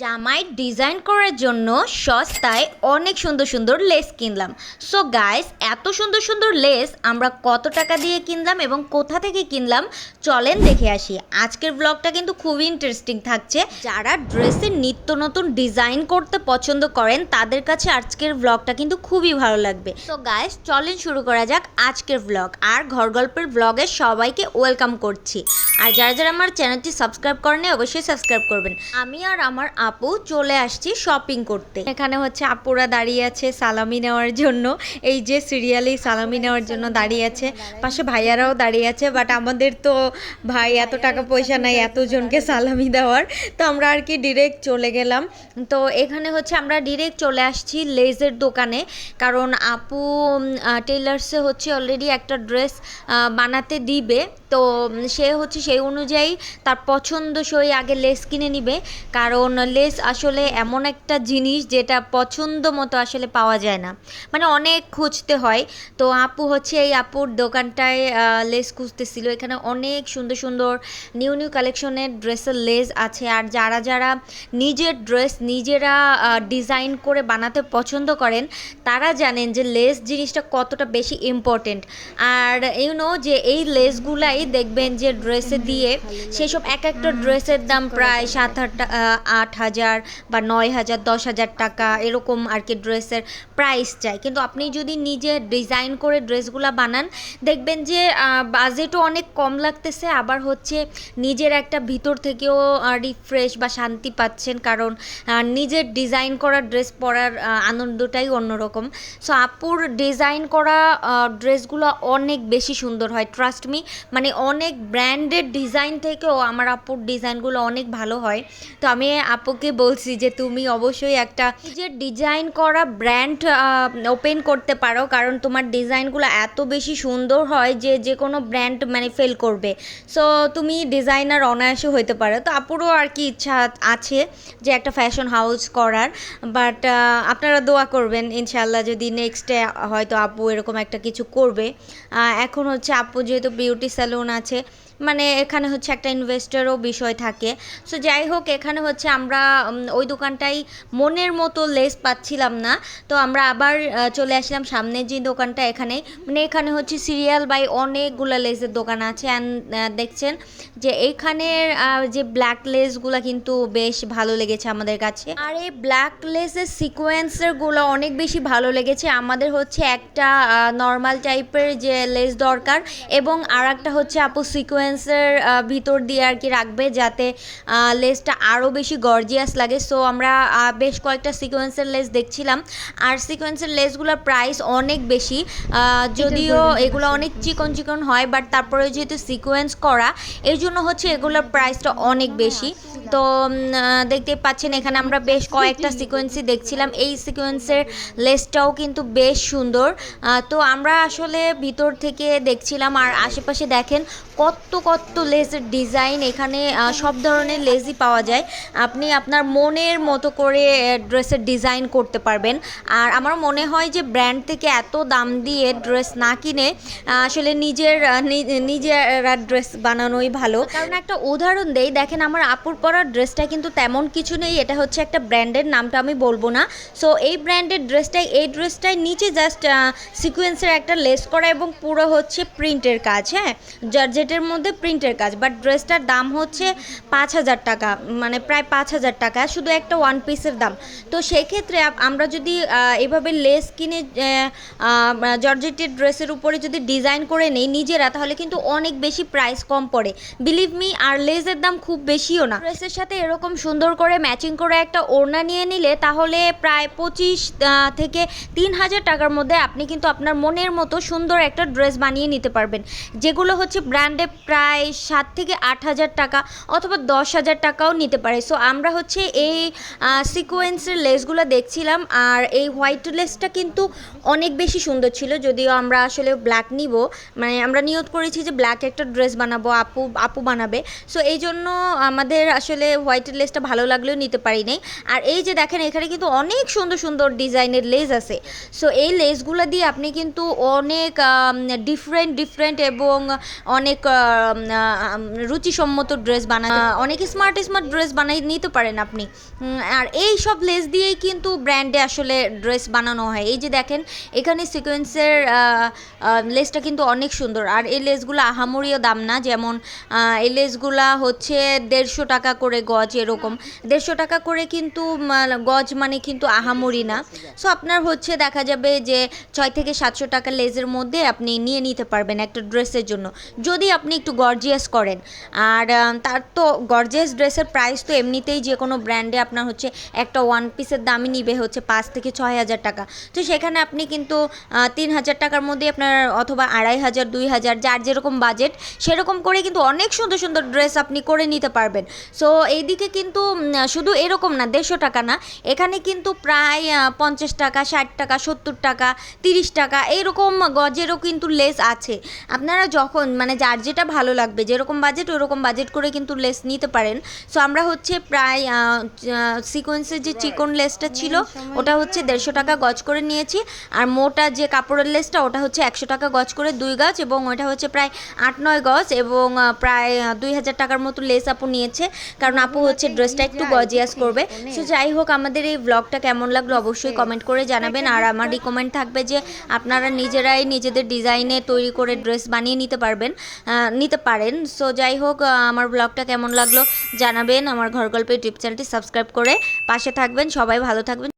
জামাই ডিজাইন করার জন্য সস্তায় অনেক সুন্দর সুন্দর লেস কিনলাম। সো গাইস এত সুন্দর সুন্দর লেস আমরা কত টাকা দিয়ে কিনলাম এবং কোথা থেকে কিনলাম? চলেন দেখে আসি। আজকের ব্লগটা কিন্তু খুবই ইন্টারেস্টিং থাকছে। যারা ড্রেসের নিত্য নতুন ডিজাইন করতে পছন্দ করেন, তাদের কাছে আজকের ব্লগটা কিন্তু খুবই ভালো লাগবে। সো গাইস চলেন শুরু করা যাক আজকের ব্লগ আর ঘর গল্পের ব্লগে সবাইকে ওয়েলকাম করছি। আর যারা যারা আমার চ্যানেলটি সাবস্ক্রাইব করেন, অবশ্যই সাবস্ক্রাইব করবেন। আমি আর আমার আপু চলে আসছি শপিং করতে। এখানে হচ্ছে আপুরা দাঁড়িয়ে আছে সালামি নেওয়ার জন্য। এই যে সিরিয়ালি সালামি নেওয়ার জন্য দাঁড়িয়ে আছে। পাশে ভাইয়ারাও দাঁড়িয়ে আছে বাট আমাদের তো ভাই এত টাকা পয়সা নাই, এতজনকে সালামি দেওয়ার। তো আমরা আর কি ডিরেক্ট চলে গেলাম। তো এখানে হচ্ছে আমরা ডিরেক্ট চলে আসছি লেজের দোকানে। কারণ আপু টেলার্সে হচ্ছে অলরেডি একটা ড্রেস বানাতে দিবে। তো সে হচ্ছে সেই অনুযায়ী তার পছন্দসই আগে লেস কিনে নিবে। কারণ লেস আসলে এমন একটা জিনিস যেটা পছন্দ মতো আসলে পাওয়া যায় না। মানে অনেক খুঁজতে হয়। তো আপু হচ্ছে এই আপুর দোকানটায় লেস খুঁজতেছিল। এখানে অনেক সুন্দর সুন্দর নিউ নিউ কালেকশনের ড্রেসের লেস আছে। আর যারা যারা নিজের ড্রেস নিজেরা ডিজাইন করে বানাতে পছন্দ করেন, তারা জানেন যে লেস জিনিসটা কতটা বেশি ইম্পর্টেন্ট। আর ইউনো যে এই লেসগুলাই দেখবেন যে ড্রেসে দিয়ে সেসব এক একটা ড্রেসের দাম প্রায় সাত আট হাজার বা নয় হাজার, দশ হাজার টাকা এরকম আর কি ড্রেসের প্রাইস চাই। কিন্তু আপনি যদি নিজে ডিজাইন করে ড্রেসগুলো বানান, দেখবেন যে বাজেটও অনেক কম লাগতেছে। আবার হচ্ছে নিজের একটা ভিতর থেকেও রিফ্রেশ বা শান্তি পাচ্ছেন। কারণ নিজের ডিজাইন করা ড্রেস পরার আনন্দটাই অন্যরকম। সো আপুর ডিজাইন করা ড্রেসগুলো অনেক বেশি সুন্দর হয়। ট্রাস্ট মি মানে অনেক ব্র্যান্ডেড ডিজাইন থেকেও আমার আপুর ডিজাইনগুলো অনেক ভালো হয়। তো আমি আপুকে বলছি যে তুমি অবশ্যই একটা নিজের ডিজাইন করা ব্র্যান্ড ওপেন করতে পারো। কারণ তোমার ডিজাইনগুলো এত বেশি সুন্দর হয় যে যে কোনো ব্র্যান্ড মানে ফেল করবে। সো তুমি ডিজাইনার অনায়াসে হইতে পারো। তো আপুরও আর কি ইচ্ছা আছে যে একটা ফ্যাশন হাউস করার। বাট আপনারা দোয়া করবেন ইনশাল্লাহ যদি নেক্সটে হয়তো আপু এরকম একটা কিছু করবে। এখন হচ্ছে আপু যেহেতু বিউটি স্যালুন আছে। মানে এখানে হচ্ছে একটা ইনভেস্টারও বিষয় থাকে। সো যাই হোক, এখানে হচ্ছে আমরা ওই দোকানটাই মনের মতো লেস পাচ্ছিলাম না। তো আমরা আবার চলে আসলাম সামনে যে দোকানটা এখানে। মানে এখানে হচ্ছে সিরিয়াল বাই অনেকগুলো লেসের দোকান আছে। অ্যান্ড দেখছেন যে এইখানের যে ব্ল্যাক লেসগুলো কিন্তু বেশ ভালো লেগেছে আমাদের কাছে। আর এই ব্ল্যাক লেসের সিকোয়েন্সারগুলো অনেক বেশি ভালো লেগেছে। আমাদের হচ্ছে একটা নর্মাল টাইপের যে লেস দরকার। এবং আর একটা হচ্ছে আপু সিকোয়েন্সের ভিতর দিয়ে আর কি রাখবে যাতে লেসটা আরও বেশি গর্জিয়াস লাগে। সো আমরা বেশ কয়েকটা সিকোয়েন্সের লেস দেখছিলাম। আর সিকোয়েন্সের লেসগুলোর প্রাইস অনেক বেশি। যদিও এগুলো অনেক চিকন চিকন হয় বাট তারপরে যেহেতু সিকোয়েন্স করা এই জন্য হচ্ছে এগুলোর প্রাইসটা অনেক বেশি। তো দেখতে পাচ্ছেন এখানে আমরা বেশ কয়েকটা সিকোয়েন্সই দেখছিলাম। এই সিকোয়েন্সের লেসটাও কিন্তু বেশ সুন্দর। তো আমরা আসলে ভিতর থেকে দেখছিলাম আর আশেপাশে দেখেন কত কত লেসের ডিজাইন এখানে সব ধরনের লেসই পাওয়া যায়। আপনি আপনার মনের মতো করে ড্রেসের ডিজাইন করতে পারবেন। আর আমার মনে হয় যে ব্র্যান্ড থেকে এত দাম দিয়ে ড্রেস না কিনে আসলে নিজের নিজেরা ড্রেস বানানোই ভালো। কারণ একটা উদাহরণ দেই, দেখেন আমার আপুর পরা ড্রেসটা কিন্তু তেমন কিছু নেই, এটা হচ্ছে একটা ব্র্যান্ডের নামটা আমি বলব না। সো এই ব্র্যান্ডের ড্রেসটাই এই ড্রেসটাই নিচে জাস্ট সিকোয়েন্সের একটা লেস করা এবং পুরো হচ্ছে প্রিন্টের কাজ হ্যাঁ? জর্জেটের মধ্যে প্রিন্টের কাজ বাট ড্রেসটার দাম হচ্ছে পাঁচ হাজার টাকা মানে প্রায় পাঁচ হাজার টাকা, শুধু একটা ওয়ান পিসের দাম। তো সেক্ষেত্রে আমরা যদি এভাবে লেস কিনে জর্জেটের ড্রেসের উপরে যদি ডিজাইন করে নেই নিজেরা, তাহলে কিন্তু অনেক বেশি প্রাইস কম পড়ে। বিলিভ মি আর লেসের দাম খুব বেশিও না। সাথে এরকম সুন্দর করে ম্যাচিং করে একটা ওড়না নিয়ে নিলে তাহলে প্রায় পঁচিশ থেকে তিন হাজার টাকার মধ্যে আপনি কিন্তু আপনার মনের মতো সুন্দর একটা ড্রেস বানিয়ে নিতে পারবেন। যেগুলো হচ্ছে ব্র্যান্ডে প্রায় সাত থেকে আট হাজার টাকা অথবা দশ হাজার টাকাও নিতে পারে। সো আমরা হচ্ছে এই সিকোয়েন্সের লেসগুলো দেখছিলাম আর এই হোয়াইট লেসটা কিন্তু অনেক বেশি সুন্দর ছিল। যদিও আমরা আসলে ব্ল্যাক নিব মানে আমরা নিয়ত করেছি যে ব্ল্যাক একটা ড্রেস বানাবো, আপু আপু বানাবে। সো এই জন্য আমাদের আসলে আসলে হোয়াইটের লেসটা ভালো লাগলেও নিতে পারি নাই। আর এই যে দেখেন, এখানে কিন্তু অনেক সুন্দর সুন্দর ডিজাইনের লেস আছে। সো এই লেসগুলো দিয়ে আপনি কিন্তু অনেক ডিফারেন্ট ডিফারেন্ট এবং অনেক রুচিসম্মত ড্রেস বানা অনেক স্মার্ট স্মার্ট ড্রেস বানাই নিতে পারেন আপনি। আর এই সব লেস দিয়েই কিন্তু ব্র্যান্ডে আসলে ড্রেস বানানো হয়। এই যে দেখেন, এখানে সিকোয়েন্সের লেসটা কিন্তু অনেক সুন্দর। আর এই লেসগুলো আহামরিও দাম না। যেমন এই লেসগুলা হচ্ছে দেড়শো টাকা গজ এরকম। দেড়শো টাকা করে কিন্তু গজ মানে কিন্তু আহামরি না। সো আপনার হচ্ছে দেখা যাবে যে, ছয় থেকে সাতশো টাকা লেজের মধ্যে আপনি নিয়ে নিতে পারবেন একটা ড্রেসের জন্য। যদি আপনি একটু গর্জিয়াস করেন। আর তার তো গর্জিয়াস ড্রেসের প্রাইস তো এমনিতেই যে কোনো ব্র্যান্ডে আপনার হচ্ছে একটা ওয়ান পিসের দামই নিবে হচ্ছে পাঁচ থেকে ছয় হাজার টাকা। তো সেখানে আপনি কিন্তু তিন হাজার টাকার মধ্যে আপনার অথবা আড়াই হাজার, দুই হাজার, যার যেরকম বাজেট সেরকম করে কিন্তু অনেক সুন্দর সুন্দর ড্রেস আপনি করে নিতে পারবেন। সো এইদিকে কিন্তু শুধু এরকম না দেড়শো টাকা না এখানে কিন্তু প্রায় পঞ্চাশ টাকা ষাট টাকা সত্তর টাকা তিরিশ টাকা এইরকম গজেরও কিন্তু লেস আছে। আপনারা যখন মানে যার যেটা ভালো লাগবে যেরকম বাজেট ওরকম বাজেট করে কিন্তু লেস নিতে পারেন। সো আমরা হচ্ছে প্রায় সিকোয়েন্সের যে চিকন লেসটা ছিল ওটা হচ্ছে দেড়শো টাকা গজ করে নিয়েছি। আর মোটা যে কাপড়ের লেসটা ওটা হচ্ছে একশো টাকা গজ করে দুই গজ এবং ওটা হচ্ছে প্রায় আট নয় গজ এবং প্রায় দুই হাজার টাকার মতো লেস আপু নিয়েছে। কারণ আপু হচ্ছে ড্রেসটা একটু গজিয়াস করবে। সো যাই হোক, আমাদের এই ব্লগটা কেমন লাগল অবশ্যই কমেন্ট করে জানাবেন। আর আমার রিকমেন্ড থাকবে যে আপনারা নিজেরাই নিজেদের ডিজাইনে তৈরি করে ড্রেস বানিয়ে নিতে পারবেন নিতে পারেন। সো যাই হোক আমার ব্লগটা কেমন লাগল জানাবেন। আমার ঘর গল্পের ইউটিউব চ্যানেলটি সাবস্ক্রাইব করে পাশে থাকবেন। সবাই ভালো থাকবেন।